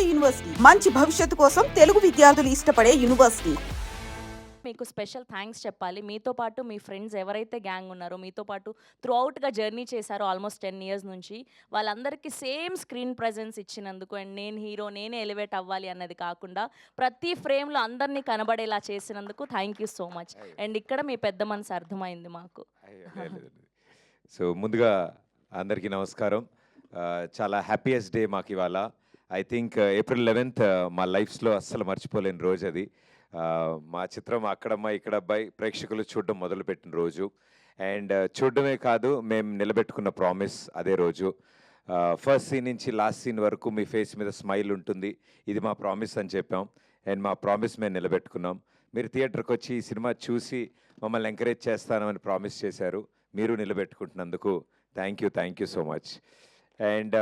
నాడు యూనివర్సిటీ. మంచి భవిష్యత్తు కోసం తెలుగు విద్యార్థులు ఇష్టపడే యూనివర్సిటీ. మీకు స్పెషల్ థ్యాంక్స్ చెప్పాలి. మీతో పాటు మీ ఫ్రెండ్స్ ఎవరైతే గ్యాంగ్ ఉన్నారో మీతో పాటు త్రూ అవుట్గా జర్నీ చేశారో ఆల్మోస్ట్ టెన్ ఇయర్స్ నుంచి వాళ్ళందరికీ సేమ్ స్క్రీన్ ప్రజెన్స్ ఇచ్చినందుకు అండ్ నేను హీరో నేనే ఎలివేట్ అవ్వాలి అన్నది కాకుండా ప్రతి ఫ్రేమ్లో అందరినీ కనబడేలా చేసినందుకు thank you so much and ఇక్కడ మీ పెద్ద మనసు అర్థమైంది మాకు. సో ముందుగా అందరికీ నమస్కారం. చాలా హ్యాపీయెస్ట్ డే మాకు ఇవాళ. ఐ థింక్ ఏప్రిల్ లెవెన్త్ మా లైఫ్స్లో అస్సలు మర్చిపోలేని రోజు అది. Uh, మా చిత్రం అక్కడమ్మ ఇక్కడ అబ్బాయి ప్రేక్షకులు చూడడం మొదలుపెట్టిన రోజు. అండ్ uh, చూడడమే కాదు మేము నిలబెట్టుకున్న ప్రామిస్ అదే రోజు. Uh, ఫస్ట్ సీన్ నుంచి లాస్ట్ సీన్ వరకు మీ ఫేస్ మీద స్మైల్ ఉంటుంది. ఇది మా ప్రామిస్ అని చెప్పాం. అండ్ మా ప్రామిస్ మేము నిలబెట్టుకున్నాం. మీరు థియేటర్కి వచ్చి ఈ సినిమా చూసి మమ్మల్ని ఎంకరేజ్ చేస్తానని ప్రామిస్ చేశారు. మీరు నిలబెట్టుకుంటున్నందుకు thank you thank you so much and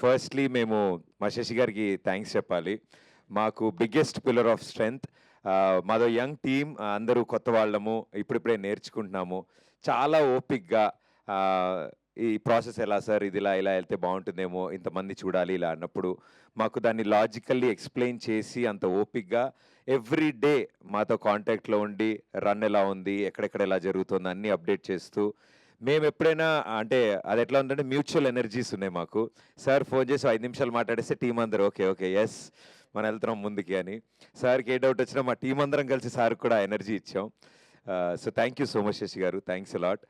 firstly మేము మా శశి గారికి థ్యాంక్స్ చెప్పాలి. మాకు బిగ్గెస్ట్ పిల్లర్ ఆఫ్ స్ట్రెంగ్త్ మాదో యంగ్ టీమ్ అందరూ కొత్త వాళ్ళము ఇప్పుడిప్పుడే నేర్చుకుంటున్నాము. చాలా ఓపిక్గా ఈ ప్రాసెస్ ఎలా సార్ ఇది ఇలా ఇలా వెళ్తే బాగుంటుందేమో ఇంతమంది చూడాలి ఇలా అన్నప్పుడు మాకు దాన్ని లాజికల్లీ ఎక్స్ప్లెయిన్ చేసి అంత ఓపిక్గా ఎవ్రీ డే మాతో కాంటాక్ట్లో ఉండి రన్ ఎలా ఉంది ఎక్కడెక్కడ ఎలా జరుగుతుంది అన్నీ అప్డేట్ చేస్తూ మేము ఎప్పుడైనా అంటే అది ఎట్లా ఉందంటే మ్యూచువల్ ఎనర్జీస్ ఉన్నాయి మాకు. సార్ ఫోన్ చేసి ఐదు నిమిషాలు మాట్లాడేస్తే టీం అందరూ ఓకే ఓకే ఎస్ మనం వెళ్తున్నాం ముందుకి అని. సార్కి ఏ డౌట్ వచ్చినా మా టీం అందరం కలిసి సార్ కూడా ఎనర్జీ ఇచ్చాం. So thank you so much Sashi garu thanks a lot.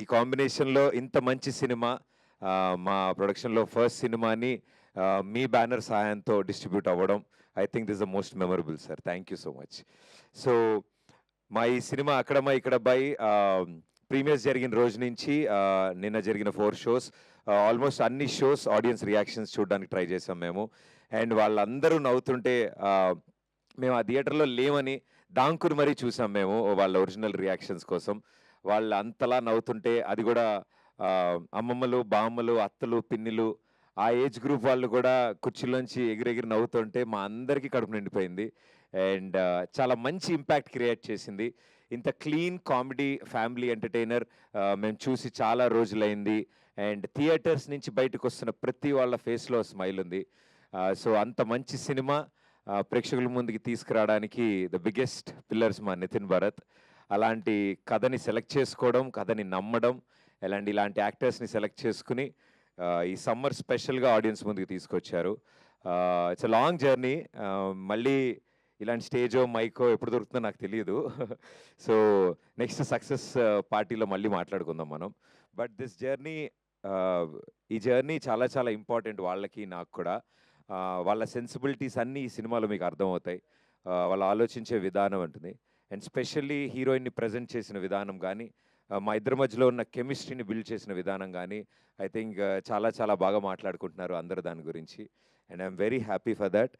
ఈ కాంబినేషన్లో ఇంత మంచి సినిమా మా ప్రొడక్షన్లో ఫస్ట్ సినిమాని మీ బ్యానర్ సహాయంతో డిస్ట్రిబ్యూట్ అవ్వడం I think this the most memorable sir thank you so much. So మా ఈ సినిమా అక్కడమ్మా ఇక్కడ బై ప్రీమియర్స్ జరిగిన రోజు నుంచి నిన్న జరిగిన ఫోర్ షోస్ ఆల్మోస్ట్ అన్ని షోస్ ఆడియన్స్ రియాక్షన్స్ చూడడానికి ట్రై చేసాం మేము. అండ్ వాళ్ళందరూ నవ్వుతుంటే మేము ఆ థియేటర్లో లేమని దాంకుని మరీ చూసాం మేము వాళ్ళ ఒరిజినల్ రియాక్షన్స్ కోసం. వాళ్ళు అంతలా నవ్వుతుంటే అది కూడా అమ్మమ్మలు బామ్మలు అత్తలు పిన్నిలు ఆ ఏజ్ గ్రూప్ వాళ్ళు కూడా కుర్చీలోంచి ఎగిరెగిరి నవ్వుతుంటే మా అందరికీ కడుపు నిండిపోయింది. అండ్ చాలా మంచి ఇంపాక్ట్ క్రియేట్ చేసింది. ఇంత క్లీన్ కామెడీ ఫ్యామిలీ ఎంటర్టైనర్ మేము చూసి చాలా రోజులైంది. అండ్ థియేటర్స్ నుంచి బయటకు వస్తున్న ప్రతి వాళ్ళ ఫేస్లో స్మైల్ ఉంది. సో అంత మంచి సినిమా ప్రేక్షకుల ముందుకి తీసుకురావడానికి ద బిగ్గెస్ట్ పిల్లర్స్ మా నితిన్ భరత్. అలాంటి కథని సెలెక్ట్ చేసుకోవడం కథని నమ్మడం ఇలాంటి ఇలాంటి యాక్టర్స్ని సెలెక్ట్ చేసుకుని ఈ సమ్మర్ స్పెషల్గా ఆడియన్స్ ముందుకు తీసుకొచ్చారు. It's long journey. మళ్ళీ ఇలాంటి స్టేజో మైకో ఎప్పుడు దొరుకుతుందో నాకు తెలియదు సో నెక్స్ట్ సక్సెస్ పార్టీలో మళ్ళీ మాట్లాడుకుందాం మనం. బట్ దిస్ జర్నీ ఈ జర్నీ చాలా చాలా ఇంపార్టెంట్ వాళ్ళకి నాకు కూడా. వాళ్ళ సెన్సిబిలిటీస్ అన్నీ ఈ సినిమాలో మీకు అర్థమవుతాయి. వాళ్ళు ఆలోచించే విధానం ఉంటుంది. అండ్ స్పెషల్లీ హీరోయిన్ని ప్రజెంట్ చేసిన విధానం కానీ మా ఇద్దరి మధ్యలో ఉన్న కెమిస్ట్రీని బిల్డ్ చేసిన విధానం కానీ ఐ థింక్ చాలా చాలా బాగా మాట్లాడుకుంటున్నారు అందరు దాని గురించి. And I'm very happy for that.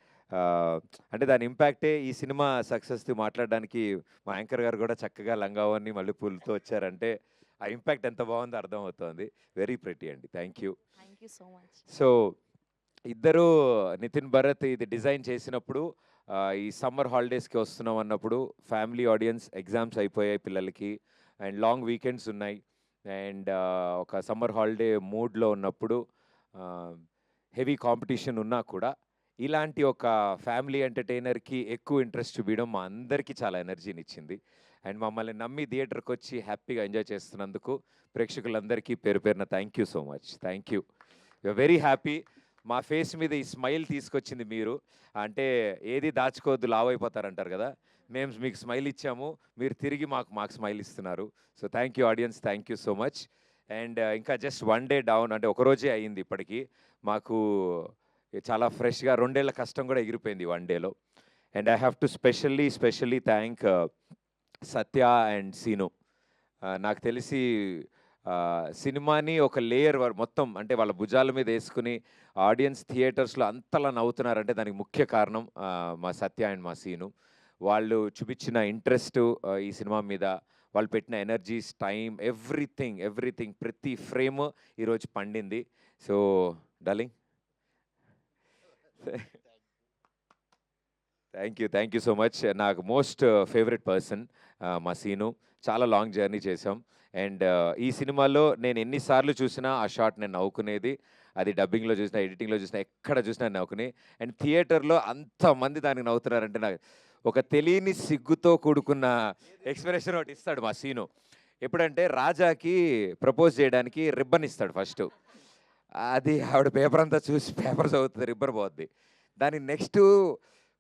అంటే దాని ఇంపాక్టే ఈ సినిమా సక్సెస్ మాట్లాడడానికి మా యాంకర్ గారు కూడా చక్కగా లంగావని మళ్ళీ పూలతో వచ్చారంటే ఆ ఇంపాక్ట్ ఎంత బాగుందో అర్థమవుతోంది. వెరీ ప్రెటీ అండి. Thank you so much so ఇద్దరు నితిన్ భరత్ ఇది డిజైన్ చేసినప్పుడు ఈ సమ్మర్ హాలిడేస్కి వస్తున్నాం అన్నప్పుడు ఫ్యామిలీ ఆడియన్స్ ఎగ్జామ్స్ అయిపోయాయి పిల్లలకి అండ్ లాంగ్ వీకెండ్స్ ఉన్నాయి. అండ్ ఒక సమ్మర్ హాలిడే మూడ్లో ఉన్నప్పుడు హెవీ కాంపిటీషన్ ఉన్నా కూడా ఇలాంటి ఒక ఫ్యామిలీ ఎంటర్టైనర్కి ఎక్కువ ఇంట్రెస్ట్ చూపించడం మా అందరికీ చాలా ఎనర్జీని ఇచ్చింది అండ్ మమ్మల్ని నమ్మి థియేటర్కి వచ్చి హ్యాపీగా ఎంజాయ్ చేస్తున్నందుకు ప్రేక్షకులందరికీ పేరు పేరున thank you so much. Thank you. Very happy. మా ఫేస్ మీద ఈ స్మైల్ తీసుకొచ్చింది మీరు. అంటే ఏది దాచుకోవద్దు లావ్ అయిపోతారంటారు కదా. మేము మీకు స్మైల్ ఇచ్చాము. మీరు తిరిగి మాకు మాకు స్మైల్ ఇస్తున్నారు. So thank you audience thank you so much. And ఇంకా జస్ట్ వన్ డే డౌన్ అంటే ఒకరోజే అయింది అయ్యింది మాకు చాలా ఫ్రెష్గా రెండేళ్ళ కష్టం కూడా ఎగిరిపోయింది వన్ డేలో. And I have to specially specially thank Satya and Seenu. నాకు తెలిసి సినిమాని ఒక లేయర్ మొత్తం అంటే వాళ్ళ భుజాల మీద వేసుకుని ఆడియన్స్ థియేటర్స్లో అంతలా నవ్వుతున్నారంటే దానికి ముఖ్య కారణం మా సత్య అండ్ మా సీను. వాళ్ళు చూపించిన ఇంట్రెస్ట్ ఈ సినిమా మీద. వాళ్ళు పెట్టిన ఎనర్జీస్ టైం ఎవ్రీథింగ్ ఎవ్రీథింగ్ ప్రతి ఫ్రేమ్ ఈరోజు పండింది. So darling thank you thank you so much నాకు మోస్ట్ ఫేవరెట్ పర్సన్ మా సీను. చాలా లాంగ్ జర్నీ చేసాం అండ్ ఈ సినిమాలో నేను ఎన్నిసార్లు చూసినా ఆ షాట్ నేను నవ్వుకునేది. అది డబ్బింగ్లో చూసినా ఎడిటింగ్లో చూసినా ఎక్కడ చూసినా నవ్వుకుని అండ్ థియేటర్లో అంతమంది దానికి నవ్వుతున్నారంటే నాకు ఒక తెలియని సిగ్గుతో కూడుకున్న ఎక్స్ప్రెషన్ ఒకటి ఇస్తాడు మా సీను. ఎప్పుడంటే రాజాకి ప్రపోజ్ చేయడానికి రిబ్బన్ ఇస్తాడు ఫస్ట్ అది ఆవిడ పేపర్ అంతా చూసి పేపర్ చదువుతుంది రిబ్బన్ పోద్ది. దాని నెక్స్ట్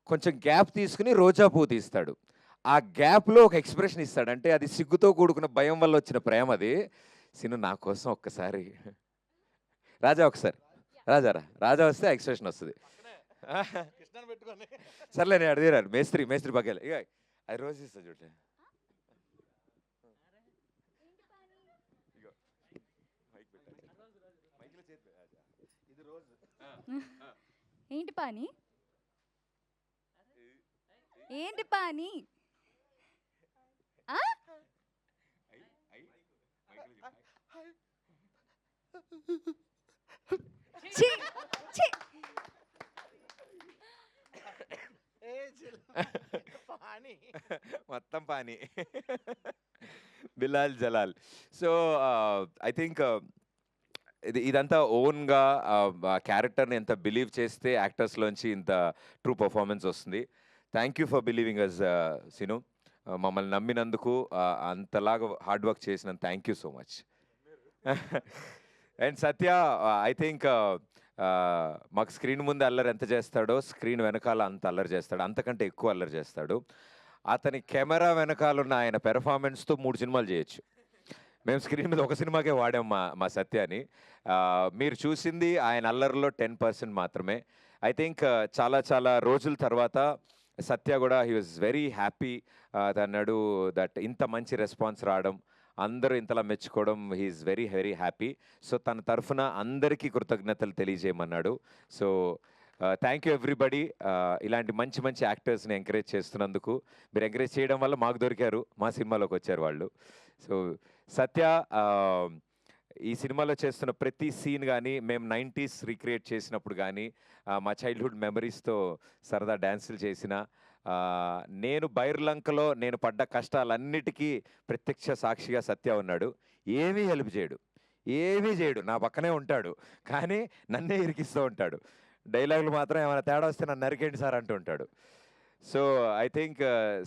కొంచెం గ్యాప్ తీసుకుని రోజా పువ్వు తీస్తాడు. ఆ గ్యాప్లో ఒక ఎక్స్ప్రెషన్ ఇస్తాడు. అంటే అది సిగ్గుతో కూడుకున్న భయం వల్ల వచ్చిన ప్రేమ అది. సిను నా కోసం ఒక్కసారి. రాజా ఒకసారి. రాజా రా. రాజా వస్తే ఎక్స్ప్రెషన్ వస్తుంది. సర్లే నేను అడిగారు మేస్త్రి మేస్త్రి పక్కలే ఇక అది రోజు ఇస్తా చూడండి ఏంటి పాని? ఏంటి పాని? ఆ? ఛీ, ఛీ. మొత్తం పాని. Bilal Jalal. So I think ఇది ఇదంతా ఓన్గా క్యారెక్టర్ని ఎంత బిలీవ్ చేస్తే యాక్టర్స్లోంచి ఇంత ట్రూ పర్ఫార్మెన్స్ వస్తుంది. Thank you for believing us Seenu. మమ్మల్ని నమ్మినందుకు అంతలాగా హార్డ్ వర్క్ చేసిన thank you so much. And Satya I think మాకు స్క్రీన్ ముందు అల్లరి ఎంత చేస్తాడో స్క్రీన్ వెనకాల అంత అల్లరి చేస్తాడు. అంతకంటే ఎక్కువ అల్లరి చేస్తాడు. అతని కెమెరా వెనకాల ఉన్న ఆయన పెర్ఫార్మెన్స్తో మూడు సినిమాలు చేయొచ్చు. మేము స్క్రీన్ మీద ఒక సినిమాకే వాడాం మా మా సత్యాని. మీరు చూసింది ఆయన అల్లరిలో టెన్ పర్సెంట్ మాత్రమే. ఐ థింక్ చాలా చాలా రోజుల తర్వాత సత్య కూడా హీ వాజ్ వెరీ హ్యాపీ. అన్నాడు దట్ ఇంత మంచి రెస్పాన్స్ రావడం అందరూ ఇంతలా మెచ్చుకోవడం he is very very happy. So తన తరఫున అందరికీ కృతజ్ఞతలు తెలియజేయమన్నాడు. సో థ్యాంక్ యూ ఎవ్రీబడి ఇలాంటి మంచి మంచి యాక్టర్స్ని ఎంకరేజ్ చేస్తున్నందుకు. మీరు ఎంకరేజ్ చేయడం వల్ల మాకు దొరికారు మా సినిమాలోకి వచ్చారు వాళ్ళు. సో సత్య ఈ సినిమాలో చేస్తున్న ప్రతి సీన్ కానీ మేము నైంటీస్ రీక్రియేట్ చేసినప్పుడు కానీ మా చైల్డ్హుడ్ మెమరీస్తో సరదా డ్యాన్సులు చేసిన నేను బైర్లంకలో నేను పడ్డ కష్టాలన్నిటికీ ప్రత్యక్ష సాక్షిగా సత్య ఉన్నాడు. ఏమీ హెల్ప్ చేయడు. ఏమీ చేయడు. నా పక్కనే ఉంటాడు. కానీ నన్నే ఇరికిస్తూ ఉంటాడు. డైలాగులు మాత్రం ఏమైనా తేడా వస్తే నన్ను నరికేండి సార్ అంటూ ఉంటాడు. సో ఐ థింక్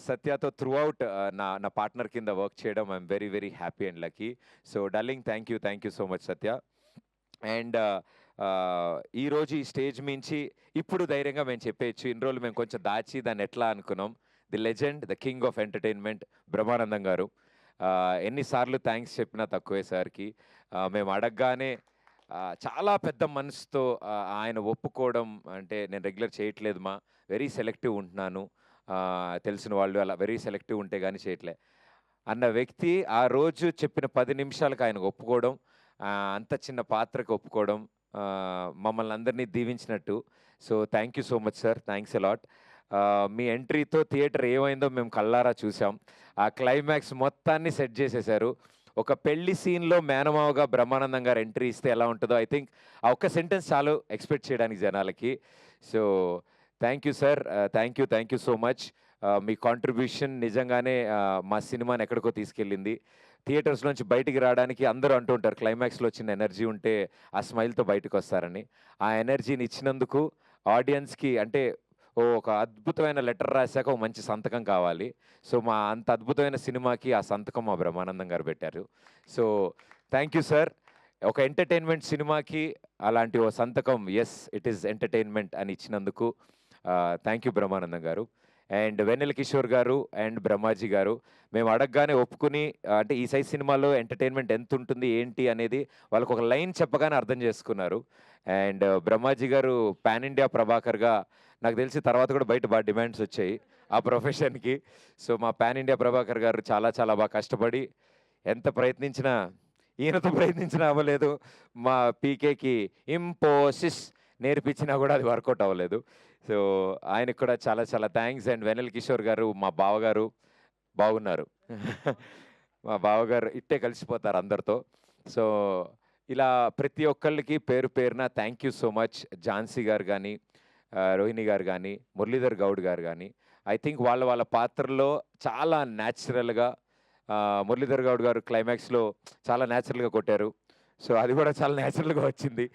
సత్యతో త్రూ అవుట్ నా నా పార్ట్నర్ కింద వర్క్ చేయడం I'm very very happy and lucky so darling thank you thank you so much Satya and ఈరోజు ఈ స్టేజ్ మించి ఇప్పుడు ధైర్యంగా మేము చెప్పేయచ్చు. ఇన్ని రోజులు మేము కొంచెం దాచి దాన్ని ఎట్లా అనుకున్నాం? The legend the king of entertainment Brahmanandam garu. ఎన్నిసార్లు థ్యాంక్స్ చెప్పినా తక్కువే సార్కి. మేము అడగగానే చాలా పెద్ద మనసుతో ఆయన ఒప్పుకోవడం అంటే నేను రెగ్యులర్ చేయట్లేదు మా. వెరీ సెలెక్టివ్ ఉంటున్నాను. తెలిసిన వాళ్ళు అలా వెరీ సెలెక్టివ్ ఉంటే కానీ చేయట్లే. అన్న వ్యక్తి ఆ రోజు చెప్పిన పది నిమిషాలకు ఆయనకు ఒప్పుకోవడం అంత చిన్న పాత్రకు ఒప్పుకోవడం మమ్మల్ని అందరినీ దీవించినట్టు. So thank you so much sir thanks a lot మీ ఎంట్రీతో థియేటర్ ఏమైందో మేము కళ్ళారా చూసాం ఆ క్లైమాక్స్ మొత్తాన్ని సెట్ చేసేశారు. ఒక పెళ్ళి సీన్లో మేనమావగా బ్రహ్మానందం గారు ఎంట్రీ ఇస్తే ఎలా ఉంటుందో ఐ థింక్ ఆ ఒక్క సెంటెన్స్ చాలు. ఎక్స్పెక్ట్ చేయడానికి జనాలకి. So thank you sir thank you thank you so much me contribution నిజంగానే uh, మా సినిమాని ఎక్కడికో తీసుకెళ్ళింది. థియేటర్స్ నుంచి బయటికి రావడానికి అందరూ అంటూ ఉంటారు క్లైమాక్స్లో వచ్చిన ఎనర్జీ ఉంటే ఆ స్మైల్తో బయటకు వస్తారని. ఆ ఎనర్జీని ఇచ్చినందుకు ఆడియన్స్కి అంటే ఓ ఒక అద్భుతమైన లెటర్ రాశాక ఒక మంచి సంతకం కావాలి. సో మా అంత అద్భుతమైన సినిమాకి ఆ సంతకం మా బ్రహ్మానందం గారు పెట్టారు. సో థ్యాంక్ యూ సార్ ఒక ఎంటర్టైన్మెంట్ సినిమాకి అలాంటి ఓ సంతకం ఎస్ ఇట్ ఈస్ ఎంటర్టైన్మెంట్ అని ఇచ్చినందుకు థ్యాంక్ యూ బ్రహ్మానందం గారు. అండ్ వెన్నెల కిషోర్ గారు అండ్ బ్రహ్మాజీ గారు. మేము అడగగానే ఒప్పుకుని అంటే ఈ సైజ్ సినిమాలో ఎంటర్టైన్మెంట్ ఎంత ఉంటుంది ఏంటి అనేది వాళ్ళకు ఒక లైన్ చెప్పగానే అర్థం చేసుకున్నారు. అండ్ బ్రహ్మాజీ గారు పాన్ ఇండియా ప్రభాకర్గా నాకు తెలిసి తర్వాత కూడా బయట బాగా డిమాండ్స్ వచ్చాయి ఆ ప్రొఫెషన్కి సో మా పాన్ ఇండియా ప్రభాకర్ గారు చాలా చాలా బాగా కష్టపడి ఎంత ప్రయత్నించినా ఈయనతో ప్రయత్నించినా అవ్వలేదు. మా పీకేకి ఇంపోసిస్ నేర్పించినా కూడా అది వర్కౌట్ అవ్వలేదు. సో ఆయనకు కూడా చాలా చాలా థ్యాంక్స్ అండ్ వెనల్ కిషోర్ గారు మా బావగారు బాగున్నారు. మా బావగారు ఇట్టే కలిసిపోతారు అందరితో. సో ఇలా ప్రతి ఒక్కళ్ళకి పేరు పేరున thank you so much Jhansi garu కానీ రోహిణి గారు కానీ మురళీధర్ గౌడ్ గారు కానీ ఐ థింక్ వాళ్ళ వాళ్ళ పాత్రలో చాలా న్యాచురల్గా మురళీధర్ గౌడ్ గారు క్లైమాక్స్లో చాలా న్యాచురల్గా కొట్టారు. సో అది కూడా చాలా న్యాచురల్గా వచ్చింది.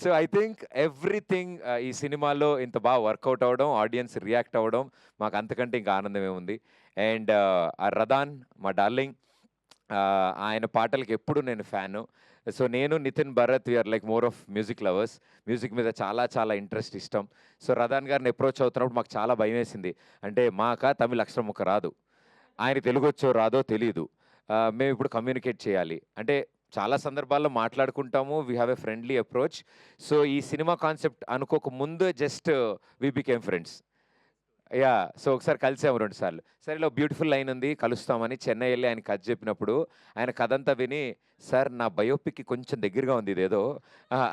సో ఐ థింక్ ఎవ్రీథింగ్ ఈ సినిమాలో ఇంత బాగా వర్కౌట్ అవ్వడం ఆడియన్స్ రియాక్ట్ అవ్వడం మాకు అంతకంటే ఇంకా ఆనందమే ఉంది. అండ్ ఆ రదాన్ మా డార్లింగ్ ఆయన పాటలకి ఎప్పుడు నేను ఫ్యాను. సో నేను Nitin Bharat we are like more of music lovers music మీద చాలా చాలా ఇంట్రెస్ట్ ఇష్టం. సో రదాన్ గారిని అప్రోచ్ అవుతున్నప్పుడు మాకు చాలా భయం వేసింది. అంటే మాక తమిళ అక్షరం ఒక రాదు. ఆయన తెలుగు వచ్చో రాదో తెలియదు మేము ఇప్పుడు కమ్యూనికేట్ చేయాలి. అంటే చాలా సందర్భాల్లో మాట్లాడుకుంటాము. We have a friendly approach so ఈ సినిమా కాన్సెప్ట్ అనుకోక ముందు just we became friends yeah so ఒకసారి కలిసాము రెండు సార్లు. సరే ఇలా బ్యూటిఫుల్ లైన్ ఉంది కలుస్తామని చెన్నై వెళ్ళి ఆయన కథ చెప్పినప్పుడు ఆయన కథ అంతా విని సార్ నా బయోపిక్కి కొంచెం దగ్గరగా ఉంది ఇదేదో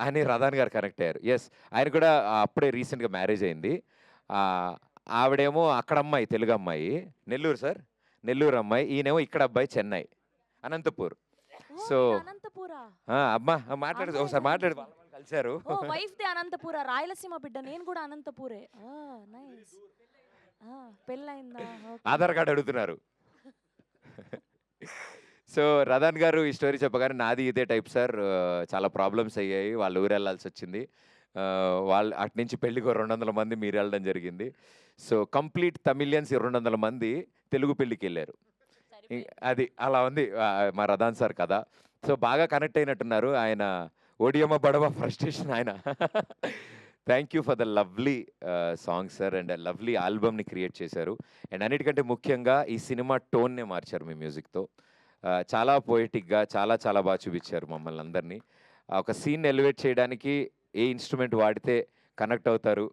అని రదాన్ గారు కనెక్ట్ అయ్యారు. ఎస్ ఆయన కూడా అప్పుడే రీసెంట్గా మ్యారేజ్ అయింది. ఆవిడేమో అక్కడ అమ్మాయి తెలుగు అమ్మాయి. నెల్లూరు సార్? నెల్లూరు అమ్మాయి. ఈయనేమో ఇక్కడ అబ్బాయి చెన్నై. అనంతపూర్. అనంతపురా. ఆ, అమ్మా మాట్లాడు ఒకసారి మాట్లాడు కలిశారు. వైఫ్ దే అనంతపుర రాయలసీమ బిడ్డ నేను కూడా అనంతపురే. Nice Okay. ఆధార్ కార్డు అడుగుతున్నారు. సో రదాన్ గారు ఈ స్టోరీ చెప్పగానే నాది ఇదే టైప్ సార్. చాలా ప్రాబ్లమ్స్ అయ్యాయి వాళ్ళు ఊరు వెళ్ళాల్సి వచ్చింది. వాళ్ళు అటు నుంచి పెళ్ళికి రెండు వందల మంది మీరు వెళ్ళడం జరిగింది. సో కంప్లీట్ తమిళియన్స్ రెండు వందల మంది తెలుగు పెళ్ళికి వెళ్ళారు. అది అలా ఉంది. మా రథాన్ సార్ కదా సో బాగా కనెక్ట్ అయినట్టున్నారు ఆయన. ఓడియమ్మ బడవ ఫ్రస్ట్రేషన్ ఆయన. Thank you for the lovely song sir and lovely ఆల్బమ్ని create చేశారు. అండ్ అన్నిటికంటే ముఖ్యంగా ఈ సినిమా టోన్నే మార్చారు మీ మ్యూజిక్తో. చాలా పోయిటిక్గా చాలా చాలా బాగా చూపించారు మమ్మల్ని అందరినీ. ఒక సీన్ ఎలివేట్ చేయడానికి ఏ ఇన్స్ట్రుమెంట్ వాడితే కనెక్ట్ అవుతారు?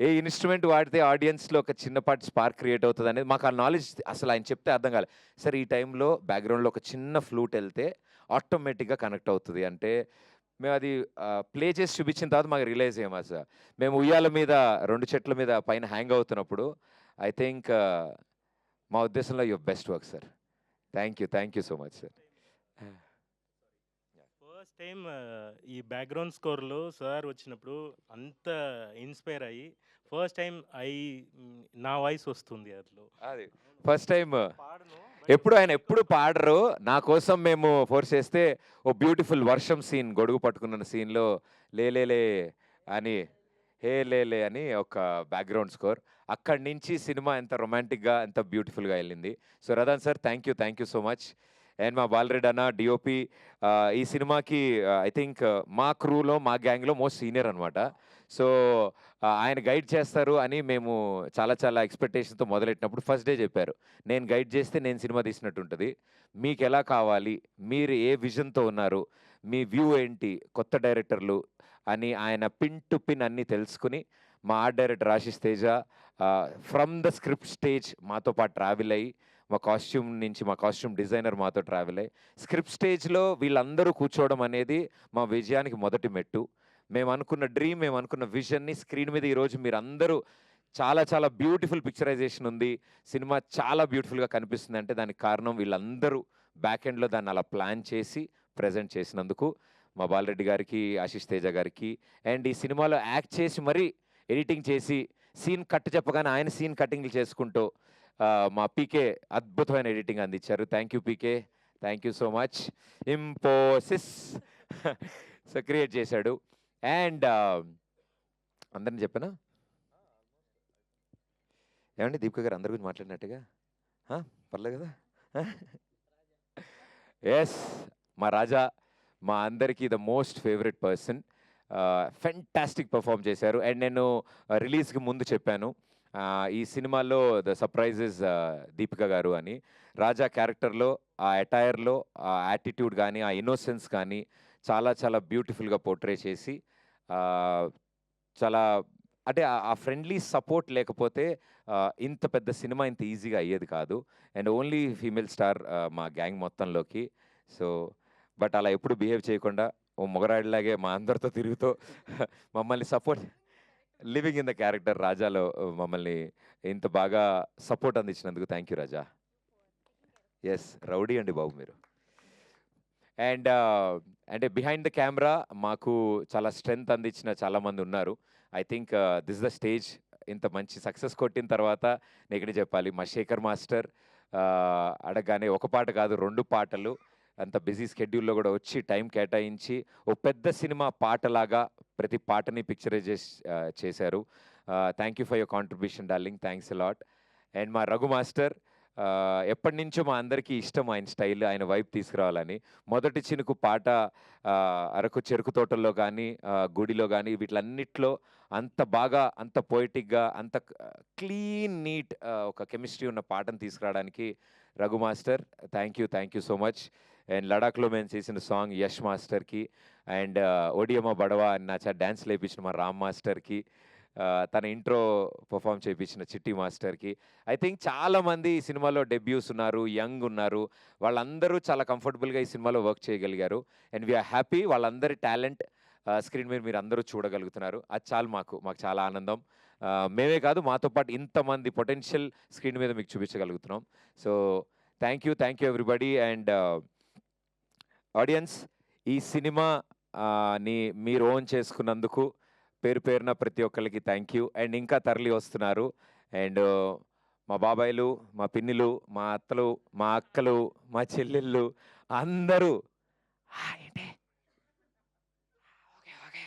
ఏ ఇన్స్ట్రుమెంట్ వాడితే ఆడియన్స్లో ఒక చిన్నపాటి స్పార్క్ క్రియేట్ అవుతుంది అనేది మాకు ఆ నాలెడ్జ్ అసలు ఆయన చెప్తే అర్థం కాలేదు సార్ ఈ టైంలో బ్యాక్గ్రౌండ్లో ఒక చిన్న ఫ్లూట్ వెళ్తే ఆటోమేటిక్గా కనెక్ట్ అవుతుంది. అంటే మేము అది ప్లే చేసి చూపించిన తర్వాత మాకు రియలైజ్ అయ్యామా సార్ మేము ఉయ్యాల మీద రెండు చెట్ల మీద పైన హ్యాంగ్ అవుతున్నప్పుడు ఐ థింక్ మా ఉద్దేశంలో your best work sir. Thank you thank you so much sir. First time ఈ బ్యాక్గ్రౌండ్ స్కోర్లో సార్ వచ్చినప్పుడు అంత ఇన్స్పైర్ అయ్యి ఫస్ట్ టైం ఐ నా వాయిస్ వస్తుంది అందులో. అది. ఫస్ట్ టైం ఎప్పుడు ఆయన ఎప్పుడు పాడరు. నా కోసం మేము ఫోర్స్ చేస్తే ఓ బ్యూటిఫుల్ వర్షం సీన్ గొడుగు పట్టుకున్న సీన్లో లేలేలే అని హే లేలే అని ఒక బ్యాక్గ్రౌండ్ స్కోర్. అక్కడి నుంచి సినిమా ఎంత రొమాంటిక్గా ఎంత బ్యూటిఫుల్గా వెళ్ళింది. So Radhan sir thank you thank you so much. And మా బాలరెడ్డి అన్న డిఓపి ఈ సినిమాకి ఐ థింక్ మా క్రూలో మా గ్యాంగ్లో మోస్ట్ సీనియర్ అనమాట సో ఆయన గైడ్ చేస్తారు అని మేము చాలా చాలా ఎక్స్పెక్టేషన్తో మొదలెట్టినప్పుడు ఫస్ట్ డే చెప్పారు. నేను గైడ్ చేస్తే నేను సినిమా తీసినట్టు ఉంటుంది మీకు ఎలా కావాలి? మీరు ఏ విజన్తో ఉన్నారు? మీ వ్యూ ఏంటి? కొత్త డైరెక్టర్లు అని ఆయన పిన్ టు పిన్ అన్నీ తెలుసుకుని మా art director Ashish Teja from the script stage మాతో పాటు ట్రావెల్ అయ్యి మా కాస్ట్యూమ్ నుంచి మా కాస్ట్యూమ్ డిజైనర్ మాతో ట్రావెల్ అయ్యి స్క్రిప్ట్ స్టేజ్లో వీళ్ళందరూ కూర్చోవడం అనేది మా విజయానికి మొదటి మెట్టు. మేము అనుకున్న డ్రీమ్ మేము అనుకున్న విజన్ని స్క్రీన్ మీద ఈరోజు మీరు అందరూ చాలా చాలా బ్యూటిఫుల్ పిక్చరైజేషన్ ఉంది. సినిమా చాలా బ్యూటిఫుల్గా కనిపిస్తుంది. అంటే దానికి కారణం వీళ్ళందరూ బ్యాక్ ఎండ్లో దాన్ని అలా ప్లాన్ చేసి ప్రజెంట్ చేసినందుకు మా బాలరెడ్డి గారికి ఆశిష్ తేజ గారికి అండ్ ఈ సినిమాలో యాక్ట్ చేసి మరీ ఎడిటింగ్ చేసి సీన్ కట్ చెప్పగానే ఆయన సీన్ కటింగ్లు చేసుకుంటూ మా పీకే అద్భుతమైన ఎడిటింగ్ అందించారు. Thank you P K. Thank you so much ఇంపోసిస్ so create చేశాడు. అండ్ అందరిని చెప్పనా? ఏమండి దీపిక గారు అందరి గురించి మాట్లాడినట్టుగా? పర్లేదు కదా? ఎస్ మా రాజా మా అందరికీ the most favourite person fantastic perform చేశారు. అండ్ నేను రిలీజ్కి ముందు చెప్పాను. ఈ సినిమాలో ద సర్ప్రైజెస్ దీపిక గారు అని. రాజా క్యారెక్టర్లో ఆ అటైర్లో ఆ యాటిట్యూడ్ కానీ ఆ ఇన్నోసెన్స్ కానీ చాలా చాలా బ్యూటిఫుల్గా పోర్ట్రే చేసి చాలా అంటే ఆ- ఫ్రెండ్లీ సపోర్ట్ లేకపోతే ఇంత పెద్ద సినిమా ఇంత ఈజీగా అయ్యేది కాదు. అండ్ ఓన్లీ ఫీమేల్ స్టార్ మా గ్యాంగ్ మొత్తంలోకి. సో బట్ అలా ఎప్పుడు బిహేవ్ చేయకుండా ఓ మొగరాడిలాగే మా అందరితో తిరుగుతూ మమ్మల్ని support living in the character రాజాలో మమ్మల్ని ఇంత బాగా సపోర్ట్ అందించినందుకు thank you Raja. Yes rowdy అండి బాబు మీరు. అండ్ అంటే బిహైండ్ ద కెమెరా మాకు చాలా స్ట్రెంగ్త్ అందించిన చాలామంది ఉన్నారు. I think this the stage. ఇంత మంచి సక్సెస్ కొట్టిన తర్వాత నేను ఇక్కడ చెప్పాలి మా శేఖర్ మాస్టర్ అడగగానే ఒక పాట కాదు రెండు పాటలు. అంత బిజీ స్కెడ్యూల్లో కూడా వచ్చి టైం కేటాయించి ఓ పెద్ద సినిమా పాటలాగా ప్రతి పాటని పిక్చరైజ్ చేశారు. Thank you for your contribution darling thanks lot and మా రఘు మాస్టర్ ఎప్పటి నుంచో మా అందరికీ ఇష్టం ఆయన స్టైల్ ఆయన వైపు తీసుకురావాలని. మొదటి చినుకు పాట అరకు చెరుకు తోటల్లో కానీ గుడిలో కానీ వీటిలన్నిట్లో అంత బాగా అంత పోయిటిక్గా అంత క్లీన్ నీట్ ఒక కెమిస్ట్రీ ఉన్న పాటను తీసుకురావడానికి Raghu master thank you thank you so much and లడాఖ్లో మేము చేసిన సాంగ్ యష్ మాస్టర్కి అండ్ ఒడియమ్మ బడవా అని నా డ్యాన్స్ లేపించిన మా రామ్ మాస్టర్కి తన ఇంట్రో పర్ఫామ్ చేయించిన చిట్టి మాస్టర్కి ఐ థింక్ చాలామంది ఈ సినిమాలో డెబ్యూస్ ఉన్నారు యంగ్ ఉన్నారు. వాళ్ళందరూ చాలా కంఫర్టబుల్గా ఈ సినిమాలో వర్క్ చేయగలిగారు. అండ్ వీఆర్ హ్యాపీ వాళ్ళందరి టాలెంట్ స్క్రీన్ uh, మీద మీరు అందరూ చూడగలుగుతున్నారు. అది చాలు మాకు మాకు చాలా ఆనందం. Uh, మేమే కాదు మాతో పాటు ఇంతమంది పొటెన్షియల్ స్క్రీన్ మీద మీకు చూపించగలుగుతున్నాం. So thank you thank you everybody and audience ఈ సినిమా ని మీరు ఓన్ చేసుకున్నందుకు పేరు పేరున ప్రతి ఒక్కరికి థ్యాంక్ యూ అండ్ ఇంకా తరలి వస్తున్నారు. అండ్ uh, మా బాబాయిలు మా పిన్నిలు మా అత్తలు మా అక్కలు మా చెల్లెళ్ళు అందరూ ఏంటి? Okay okay.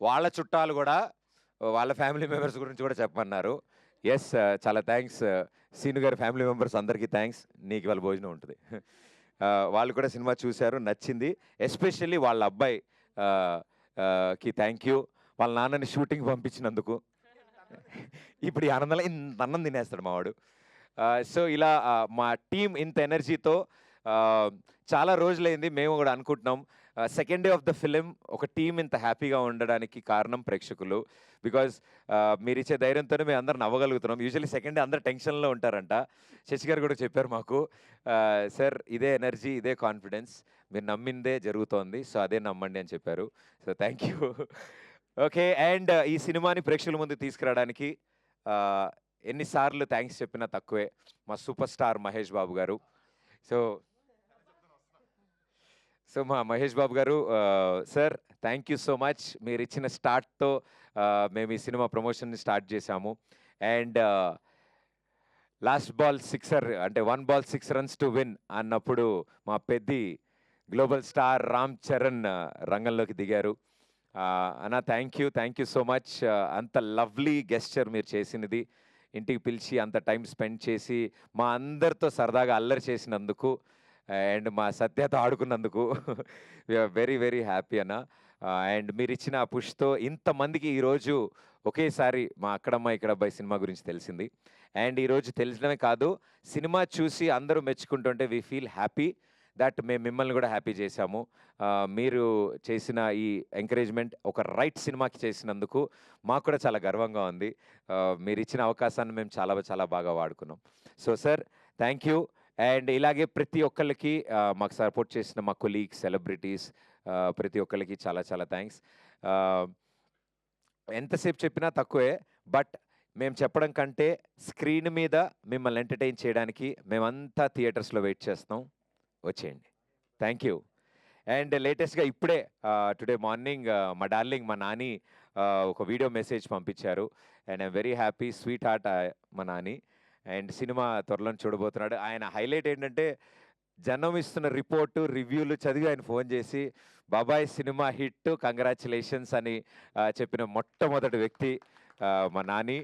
వాళ్ళ చుట్టాలు కూడా వాళ్ళ ఫ్యామిలీ మెంబర్స్ గురించి కూడా చెప్పమన్నారు. ఎస్ uh, చాలా థ్యాంక్స్ uh, సీను గారి ఫ్యామిలీ మెంబర్స్ అందరికీ థ్యాంక్స్ నీకు వాళ్ళ భోజనం ఉంటుంది. వాళ్ళు కూడా సినిమా చూశారు నచ్చింది. ఎస్పెషల్లీ వాళ్ళ అబ్బాయి కి థ్యాంక్ యూ వాళ్ళ నాన్నని షూటింగ్ పంపించినందుకు. ఇప్పుడు ఈ ఆనందంలో ఇంత అన్నం తినేస్తాడు మావాడు. సో ఇలా మా టీం ఇంత ఎనర్జీతో చాలా రోజులైంది మేము కూడా అనుకుంటున్నాం. Second day of the film ఒక టీం ఇంత హ్యాపీగా ఉండడానికి కారణం ప్రేక్షకులు. బికాజ్ uh, మీరు ఇచ్చే ధైర్యంతోనే మేము అందరం నవ్వగలుగుతున్నాం. యూజువల్లీ సెకండ్ డే అందరు టెన్షన్లో ఉంటారంట. శశి గారు కూడా చెప్పారు మాకు. Uh, సార్ ఇదే ఎనర్జీ ఇదే కాన్ఫిడెన్స్. మీరు నమ్మిందే జరుగుతోంది. సో అదే నమ్మండి అని చెప్పారు. So thank you okay and ఈ సినిమాని ప్రేక్షకుల ముందు తీసుకురావడానికి uh, ఎన్నిసార్లు థ్యాంక్స్ చెప్పినా తక్కువే. మా సూపర్ స్టార్ మహేష్ బాబు గారు. సో సో మా Mahesh Babu garu sir thank you so much మీరు ఇచ్చిన స్టార్ట్తో మేము ఈ సినిమా ప్రమోషన్ని స్టార్ట్ చేశాము. అండ్ లాస్ట్ బాల్ సిక్సర్ అంటే one ball six runs to win అన్నప్పుడు మా పెద్ది గ్లోబల్ స్టార్ రామ్ చరణ్ రంగంలోకి దిగారు. అన్న thank you thank you so much అంత లవ్లీ గెస్చర్ మీరు చేసినది. ఇంటికి పిలిచి అంత టైం స్పెండ్ చేసి మా అందరితో సరదాగా అల్లరి చేసినందుకు అండ్ మా సత్యతో ఆడుకున్నందుకు. We are very very happy అన్న. అండ్ మీరు ఇచ్చిన ఆ పుష్తో ఇంతమందికి ఈరోజు ఒకేసారి మా అక్కడమ్మ ఇక్కడ అబ్బాయి సినిమా గురించి తెలిసింది. అండ్ ఈరోజు తెలిసినమే కాదు సినిమా చూసి అందరూ మెచ్చుకుంటుంటే వీ ఫీల్ హ్యాపీ. దట్ మేము మిమ్మల్ని కూడా హ్యాపీ చేశాము. మీరు చేసిన ఈ ఎంకరేజ్మెంట్ ఒక రైట్ సినిమాకి చేసినందుకు మాకు కూడా చాలా గర్వంగా ఉంది. మీరు ఇచ్చిన అవకాశాన్ని మేము చాలా చాలా బాగా వాడుకున్నాం. So sir thank you. And ఇలాగే ప్రతి ఒక్కళ్ళకి మాకు సపోర్ట్ చేసిన మా కొలీగ్స్ సెలబ్రిటీస్ ప్రతి ఒక్కరికి చాలా చాలా థ్యాంక్స్. ఎంతసేపు చెప్పినా తక్కువే. బట్ మేము చెప్పడం కంటే స్క్రీన్ మీద మిమ్మల్ని ఎంటర్టైన్ చేయడానికి మేమంతా థియేటర్స్లో వెయిట్ చేస్తాం వచ్చేయండి. Thank you. అండ్ లేటెస్ట్గా ఇప్పుడే టుడే మార్నింగ్ మా డార్లింగ్ మా నాని ఒక వీడియో మెసేజ్ పంపించారు. And I'm very happy sweet heart మా నాని. అండ్ సినిమా త్వరలో చూడబోతున్నాడు. ఆయన హైలైట్ ఏంటంటే జనం ఇస్తున్న రిపోర్టు రివ్యూలు చదివి ఆయన ఫోన్ చేసి బాబాయ్ సినిమా హిట్ కంగ్రాచులేషన్స్ అని చెప్పిన మొట్టమొదటి వ్యక్తి మా నాని.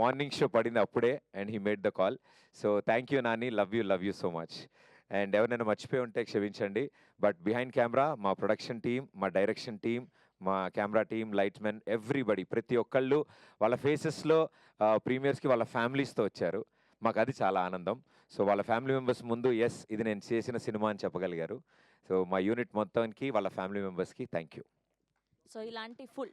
మార్నింగ్ షో పడింది అప్పుడే and he made the call. So thank you Nani love you love you so much. And ఎవరైనా మర్చిపోయి ఉంటే క్షమించండి. బట్ బిహైండ్ కెమెరా మా ప్రొడక్షన్ టీం మా డైరెక్షన్ టీం మా camera team light men everybody ప్రతి ఒక్కళ్ళు వాళ్ళ ఫేసెస్లో ప్రీమియర్స్కి వాళ్ళ ఫ్యామిలీస్తో వచ్చారు. మాకు అది చాలా ఆనందం. సో వాళ్ళ ఫ్యామిలీ మెంబర్స్ ముందు ఎస్ ఇది నేను చేసిన సినిమా అని చెప్పగలిగారు. సో మా యూనిట్ మొత్తానికి వాళ్ళ ఫ్యామిలీ మెంబర్స్కి థ్యాంక్ యూ సో ఇలాంటి ఫుల్